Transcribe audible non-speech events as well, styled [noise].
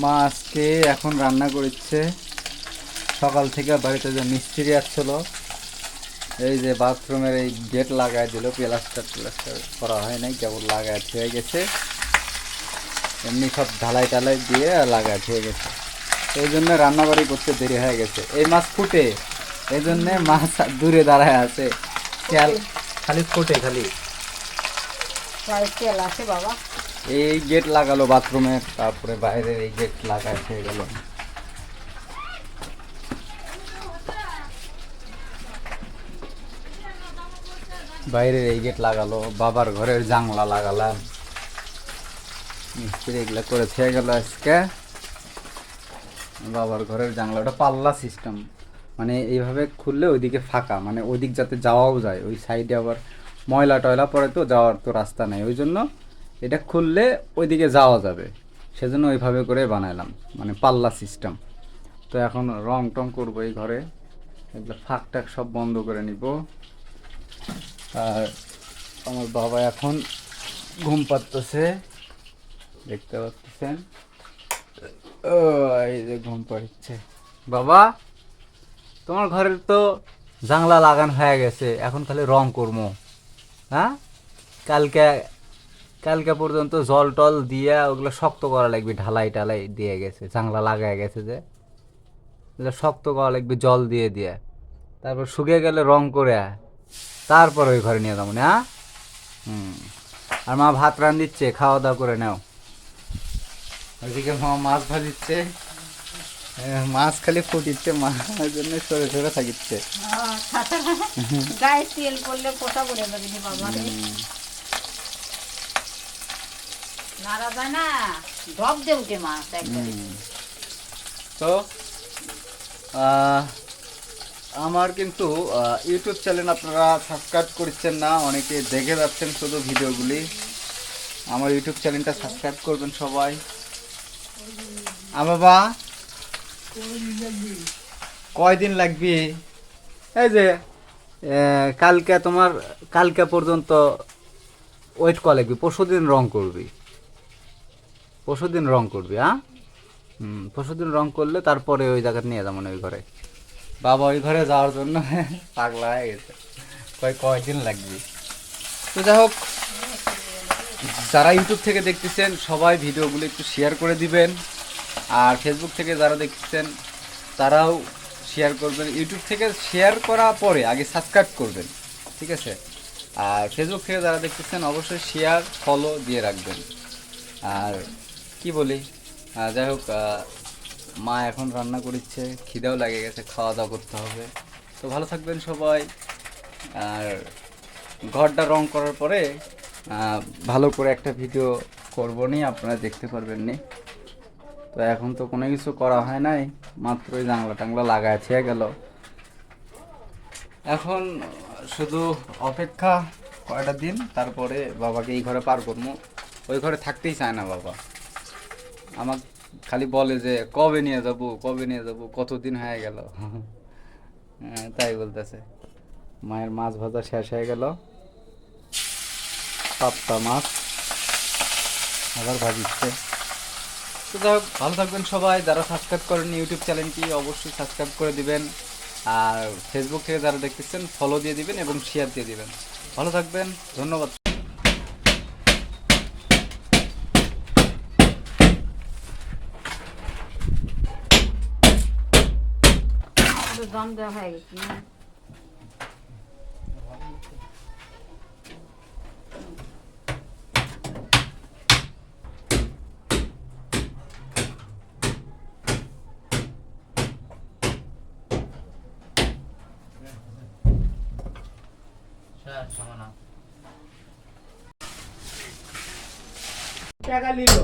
মা আজকে এখন রান্না করছে। সকাল থেকে বাড়িতে যে মিস্ত্রি আসছিল, এই যে বাথরুমের এই গেট লাগাই দিল, প্লাস্টার প্লাস্টার করা হয় নাই, কেবল লাগাই হয়ে গেছে। এমনি সব ঢালাই টালাই দিয়ে লাগাই হয়ে গেছে। এই জন্য রান্নাবাড়ি করতে দেরি হয়ে গেছে। এই মাছ ফুটে, এই জন্য মাছ দূরে দাঁড়ায় আছে। খেয়াল খালি ফুটে খালি। আছে বাবা। এই গেট লাগালো বাথরুমে তারপরে বাইরের এই গেট লাগাই হয়ে গেল। বাইরের এই গেট লাগালো, বাবার ঘরের জাংলা লাগালাম। মিস্ত্রি এগুলো করে থেকে গেল আজকে। বাবার ঘরের জাংলা ওটা পাল্লা সিস্টেম মানে এইভাবে খুললে ওইদিকে ফাঁকা মানে ওইদিক যাতে যাওয়াও যায়, ওই সাইডে আবার ময়লা টয়লা পড়ে তো, যাওয়ার তো রাস্তা নেই। ওই জন্য এটা খুললে ওইদিকে যাওয়া যাবে। সেজন্য ওইভাবে করে বানাইলাম মানে পাল্লা সিস্টেম তো এখন রং টং করব এই ঘরে। এগুলো ফাঁক টাক সব বন্ধ করে নিব। আর আমার বাবা এখন ঘুম পাড়তেছে। দেখতে পাচ্ছেন? ও এই যে ঘুম পাড়ছে। বাবা, তোমার ঘরের তো জাংলা লাগান হয়ে গেছে। এখন খালি রং করব। হ্যাঁ? কালকে কালকে পর্যন্ত জল টল দিয়ে ওগুলো শক্ত করা লাগবে ঢালাই টালাই দিয়ে গেছে জাংলা লাগায় গেছে যে। শক্ত করা লাগবে জল দিয়ে দিয়ে। তারপর শুকিয়ে গেলে রং করে তারপর ওই ঘরে নিয়ে যাব না? হুম। আর মা ভাত রান দিচ্ছে খাওয়া দাওয়া করে নাও। ওইদিকে মা মাছ ভাজিচ্ছে। মাছ খালি ফুটিচ্ছে মাছ জন্য সরে সরে থাকিচ্ছে। গায়ে তেল পড়লে পোষা পড়ে যাবে বাবা তো আমার কিন্তু ইউটিউব চ্যানেল আপনারা সাবস্ক্রাইব করছেন না, অনেকে দেখে যাচ্ছেন শুধু ভিডিওগুলি। আমার ইউটিউব চ্যানেলটা সাবস্ক্রাইব করবেন সবাই। বাবা কয়দিন লাগবে? এই যে কালকে তোমার, কালকে পর্যন্ত ওয়েট করা লাগবে পরশু দিন রং করবি। পরশু দিন রং করবি হ্যাঁ? হুম পরশু দিন রং করলে তারপরে ওই জায়গা নিয়ে যাব ওই ঘরে। বাবা ওই ঘরে যাওয়ার জন্য [laughs] পাগলা হয়ে গেছে। কয় কয়দিন লাগবে? তো যাই হোক, যারা ইউটিউব থেকে দেখতেছেন, সবাই ভিডিওগুলো একটু শেয়ার করে দিবেন। আর ফেসবুক থেকে যারা দেখতেছেন, তারাও শেয়ার করবেন। ইউটিউব থেকে শেয়ার করা পরে আগে সাবস্ক্রাইব করবেন, ঠিক আছে? আর ফেসবুক থেকে যারা দেখতেছেন, অবশ্যই শেয়ার ফলো দিয়ে রাখবেন। আর কি বলি? যাই হোক মা এখন রান্না করছে খিদেও লাগে গেছে খাওয়া দাওয়া করতে হবে। তো ভালো থাকবেন সবাই। আর ঘরটা রং করার পরে ভালো করে একটা ভিডিও করব নি, আপনারা দেখতে পারবেন নি। তো এখন তো কোনো কিছু করা হয় নাই মাত্র ওই জাংলা টাংলা লাগায়, ছেয়ে গেল। এখন শুধু অপেক্ষা কয়টা দিন, তারপরে বাবাকে এই ঘরে পার করব। ওই ঘরে থাকতেই চায় না বাবা। আমাক খালি বলে যে কবে নিয়ে যাব কবে নিয়ে যাব কতদিন হয়ে গেল? হ্যাঁ, তাই বলতেছে। মায়ের মাছ ভাজা শেষ হয়ে গেল। পাপ্তা মাছ আবার ভাজিচ্ছে। তো যাই হোক ভালো থাকবেন সবাই। যারা সাবস্ক্রাইব করেন ইউটিউব চ্যানেলটি অবশ্যই সাবস্ক্রাইব করে দিবেন। আর ফেসবুক থেকে যারা দেখতেছেন ফলো দিয়ে দিবেন এবং শেয়ার দিয়ে দিবেন। ভালো থাকবেন। ধন্যবাদ। একটু দম দেওয়া হয়ে গেছে না? টাকা নিল